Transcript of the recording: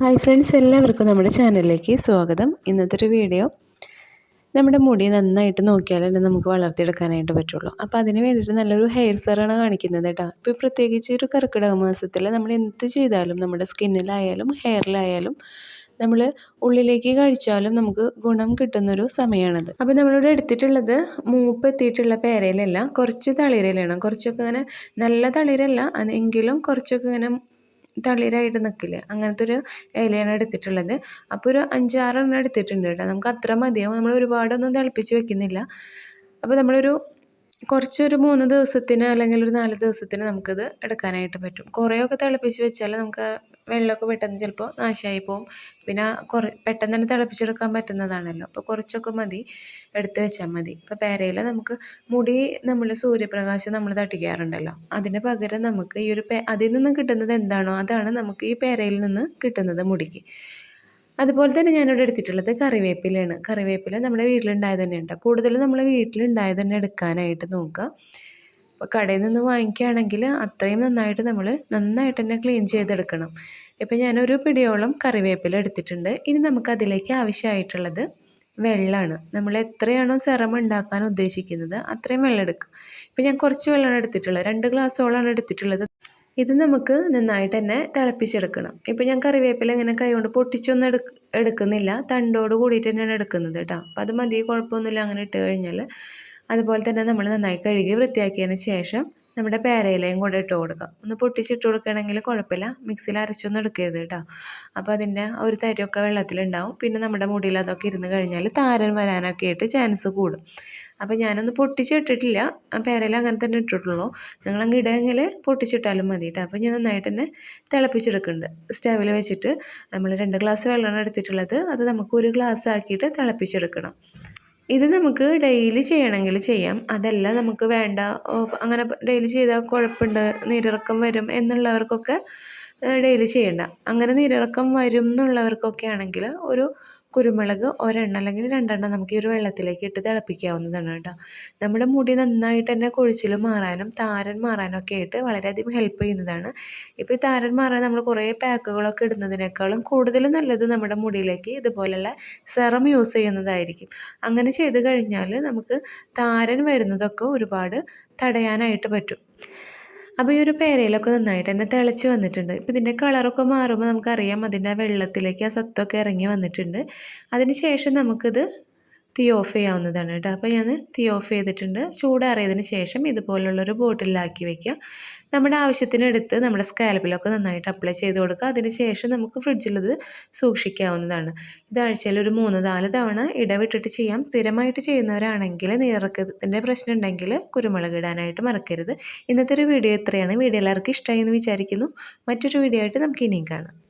Hi friends എല്ലാവർക്കും നമ്മുടെ ചാനലിലേക്ക് സ്വാഗതം. ഇന്നത്തെ ഒരു വീഡിയോ. നമ്മുടെ മുടി നന്നായിട്ട് നോക്കിയാലേ നമുക്ക് വളർത്തിയെടുക്കാനായിട്ട് പറ്റുള്ളൂ. അപ്പോൾ അതിന് വേണ്ടിയിട്ട് നല്ലൊരു ഹെയർ സെറാണ് കാണിക്കുന്നത് കേട്ടോ. ഇപ്പോൾ പ്രത്യേകിച്ച് ഒരു കർക്കിടക മാസത്തിൽ നമ്മൾ എന്ത് ചെയ്താലും നമ്മുടെ സ്കിന്നിലായാലും ഹെയറിലായാലും നമ്മൾ ഉള്ളിലേക്ക് കഴിച്ചാലും നമുക്ക് ഗുണം കിട്ടുന്നൊരു സമയമാണത്. അപ്പോൾ നമ്മളിവിടെ എടുത്തിട്ടുള്ളത് മൂപ്പ് എത്തിയിട്ടുള്ള പേരയിലല്ല കുറച്ച് തളിരയിലാണ്. കുറച്ചൊക്കെ ഇങ്ങനെ നല്ല തളിരല്ല എങ്കിലും കുറച്ചൊക്കെ ഇങ്ങനെ തളിരായിട്ട് നിൽക്കില്ല അങ്ങനത്തെ ഒരു ഇലയാണ് എടുത്തിട്ടുള്ളത്. അപ്പോൾ ഒരു അഞ്ചാറെണ്ണം എടുത്തിട്ടുണ്ട് കേട്ടോ. നമുക്ക് അത്ര മതിയാവും. നമ്മൾ ഒരുപാടൊന്നും തിളപ്പിച്ച് വെക്കുന്നില്ല. അപ്പോൾ നമ്മളൊരു കുറച്ചൊരു മൂന്ന് ദിവസത്തിന് അല്ലെങ്കിൽ ഒരു നാല് ദിവസത്തിന് നമുക്കിത് എടുക്കാനായിട്ട് പറ്റും. കുറേയൊക്കെ തിളപ്പിച്ച് വെച്ചാൽ നമുക്ക് വെള്ളമൊക്കെ പെട്ടെന്ന് ചിലപ്പോൾ നാശമായി പോവും പിന്നെ കുറേ പെട്ടെന്ന് തന്നെ തിളപ്പിച്ചെടുക്കാൻ പറ്റുന്നതാണല്ലോ. അപ്പോൾ കുറച്ചൊക്കെ മതി. എടുത്ത് വെച്ചാൽ മതി. ഇപ്പോൾ പേരയിൽ നമുക്ക് മുടി നമ്മൾ സൂര്യപ്രകാശം നമ്മൾ തട്ടിക്കാറുണ്ടല്ലോ. അതിന് പകരം നമുക്ക് ഈ ഒരു പേ അതിൽ നിന്ന് കിട്ടുന്നത് എന്താണോ അതാണ് നമുക്ക് ഈ പേരയിൽ നിന്ന് കിട്ടുന്നത് മുടിക്ക്. അതുപോലെ തന്നെ ഞാനിവിടെ എടുത്തിട്ടുള്ളത് കറിവേപ്പിലയാണ്. കറിവേപ്പില നമ്മുടെ വീട്ടിലുണ്ടായത് തന്നെ ഉണ്ടാവും കൂടുതലും നമ്മൾ വീട്ടിലുണ്ടായത് തന്നെ എടുക്കാനായിട്ട് നോക്കുക. അപ്പോൾ കടയിൽ നിന്ന് വാങ്ങിക്കുകയാണെങ്കിൽ അത്രയും നന്നായിട്ട് നമ്മൾ നന്നായിട്ട് തന്നെ ക്ലീൻ ചെയ്തെടുക്കണം. ഇപ്പം ഞാനൊരു പിടിയോളം കറിവേപ്പില എടുത്തിട്ടുണ്ട്. ഇനി നമുക്ക് അതിലേക്ക് ആവശ്യമായിട്ടുള്ളത് വെള്ളമാണ് നമ്മൾ എത്രയാണോ സെറം ഉണ്ടാക്കാൻ ഉദ്ദേശിക്കുന്നത് അത്രയും വെള്ളം എടുക്കുക ഇപ്പം ഞാൻ കുറച്ച് വെള്ളമാണ് എടുത്തിട്ടുള്ളത്. രണ്ട് ഗ്ലാസ്സോളമാണ് എടുത്തിട്ടുള്ളത്. ഇത് നമുക്ക് നന്നായിട്ട് തന്നെ തിളപ്പിച്ചെടുക്കണം. ഇപ്പം ഞാൻ കറിവേപ്പില ഇങ്ങനെ കൈകൊണ്ട് പൊട്ടിച്ചൊന്നും എടുക്ക എടുക്കുന്നില്ല. തണ്ടോട് കൂടിയിട്ട് തന്നെയാണ് എടുക്കുന്നത് കേട്ടോ. അപ്പം അത് മതി കുഴപ്പമൊന്നുമില്ല. അങ്ങനെ ഇട്ട് കഴിഞ്ഞാൽ അതുപോലെ തന്നെ നമ്മൾ നന്നായി കഴുകി വൃത്തിയാക്കിയതിന് ശേഷം നമ്മുടെ പേരയിലയും കൂടെ ഇട്ട് കൊടുക്കാം. ഒന്ന് പൊട്ടിച്ചിട്ട് കൊടുക്കുകയാണെങ്കിൽ കുഴപ്പമില്ല. മിക്സിയിൽ അരച്ചൊന്നും എടുക്കരുത് കേട്ടോ. അപ്പോൾ അതിന്റെ ഒരു തരിയൊക്കെ വെള്ളത്തിലുണ്ടാവും. പിന്നെ നമ്മുടെ മുടിയിൽ അതൊക്കെ ഇരുന്ന് കഴിഞ്ഞാൽ താരൻ വരാനൊക്കെ ആയിട്ട് ചാൻസ് കൂടും. അപ്പോൾ ഞാനൊന്ന് പൊട്ടിച്ചിട്ടിട്ടില്ല. പേരയിൽ അങ്ങനെ തന്നെ ഇട്ടിട്ടുള്ളൂ. നിങ്ങളങ്ങ് ഇടയെങ്കിൽ പൊട്ടിച്ചിട്ടാലും മതി കേട്ടോ. അപ്പോൾ ഞാൻ നന്നായിട്ട് തന്നെ തിളപ്പിച്ചെടുക്കുന്നുണ്ട്. സ്റ്റവിൽ വെച്ചിട്ട് നമ്മൾ രണ്ട് ഗ്ലാസ് വെള്ളമാണ് എടുത്തിട്ടുള്ളത്. അത് നമുക്ക് ഒരു ഗ്ലാസ് ആക്കിയിട്ട് തിളപ്പിച്ചെടുക്കണം. ഇത് നമുക്ക് ഡെയിലി ചെയ്യണമെങ്കിൽ ചെയ്യാം. അതല്ല നമുക്ക് വേണ്ട അങ്ങനെ ഡെയിലി ചെയ്താൽ കുഴപ്പമുണ്ട് നീരിറക്കം വരും എന്നുള്ളവർക്കൊക്കെ ഡെയിലി ചെയ്യേണ്ട. അങ്ങനെ നീരിറക്കം വരും എന്നുള്ളവർക്കൊക്കെ ആണെങ്കിൽ ഒരു കുരുമുളക് ഒരെണ്ണം അല്ലെങ്കിൽ രണ്ടെണ്ണം നമുക്ക് ഈ ഒരു വെള്ളത്തിലേക്ക് ഇട്ട് തിളപ്പിക്കാവുന്നതാണ് കേട്ടോ. നമ്മുടെ മുടി നന്നായിട്ട് തന്നെ കൊഴിച്ചിൽ മാറാനും താരൻ മാറാനും ഒക്കെ ആയിട്ട് വളരെയധികം ഹെൽപ്പ് ചെയ്യുന്നതാണ്. ഇപ്പോൾ ഈ താരൻ മാറാൻ നമ്മൾ കുറേ പാക്കുകളൊക്കെ ഇടുന്നതിനേക്കാളും കൂടുതൽ നല്ലത് നമ്മുടെ മുടിയിലേക്ക് ഇതുപോലെയുള്ള സെറം യൂസ് ചെയ്യുന്നതായിരിക്കും. അങ്ങനെ ചെയ്ത് കഴിഞ്ഞാൽ നമുക്ക് താരൻ വരുന്നതൊക്കെ ഒരുപാട് തടയാനായിട്ട് പറ്റും. അപ്പോൾ ഈ ഒരു പേരയിലൊക്കെ നന്നായിട്ട് തന്നെ തിളച്ച് വന്നിട്ടുണ്ട്. ഇപ്പോൾ ഇതിന്റെ കളറൊക്കെ മാറുമ്പോൾ നമുക്കറിയാം അതിന്റെ ആ വെള്ളത്തിലേക്ക് ആ സത്തൊക്കെ ഇറങ്ങി വന്നിട്ടുണ്ട്. അതിന് ശേഷം നമുക്കിത് തീ ഓഫ് ചെയ്യാവുന്നതാണ് കേട്ടോ. അപ്പോൾ ഞാൻ തീ ഓഫ് ചെയ്തിട്ടുണ്ട്. ചൂടാറിയതിന് ശേഷം ഇതുപോലുള്ളൊരു ബോട്ടിലാക്കി വയ്ക്കുക നമ്മുടെ ആവശ്യത്തിനെടുത്ത് നമ്മുടെ സ്കാൽപ്പിലൊക്കെ നന്നായിട്ട് അപ്ലൈ ചെയ്ത് കൊടുക്കുക. അതിന് ശേഷം നമുക്ക് ഫ്രിഡ്ജിലത് സൂക്ഷിക്കാവുന്നതാണ്. ഇത് ആഴ്ചയിൽ ഒരു മൂന്ന് നാല് തവണ ഇടവിട്ടിട്ട് ചെയ്യാം. സ്ഥിരമായിട്ട് ചെയ്യുന്നവരാണെങ്കിൽ നീറക്കത്തിന്റെ പ്രശ്നം ഉണ്ടെങ്കിൽ കുരുമുളക് ഇടാനായിട്ട് മറക്കരുത്. ഇന്നത്തെ ഒരു വീഡിയോ ഇത്രയാണ്. വീഡിയോ എല്ലാവർക്കും ഇഷ്ടമായി എന്ന് വിചാരിക്കുന്നു. മറ്റൊരു വീഡിയോ ആയിട്ട് നമുക്ക് ഇനിയും കാണാം.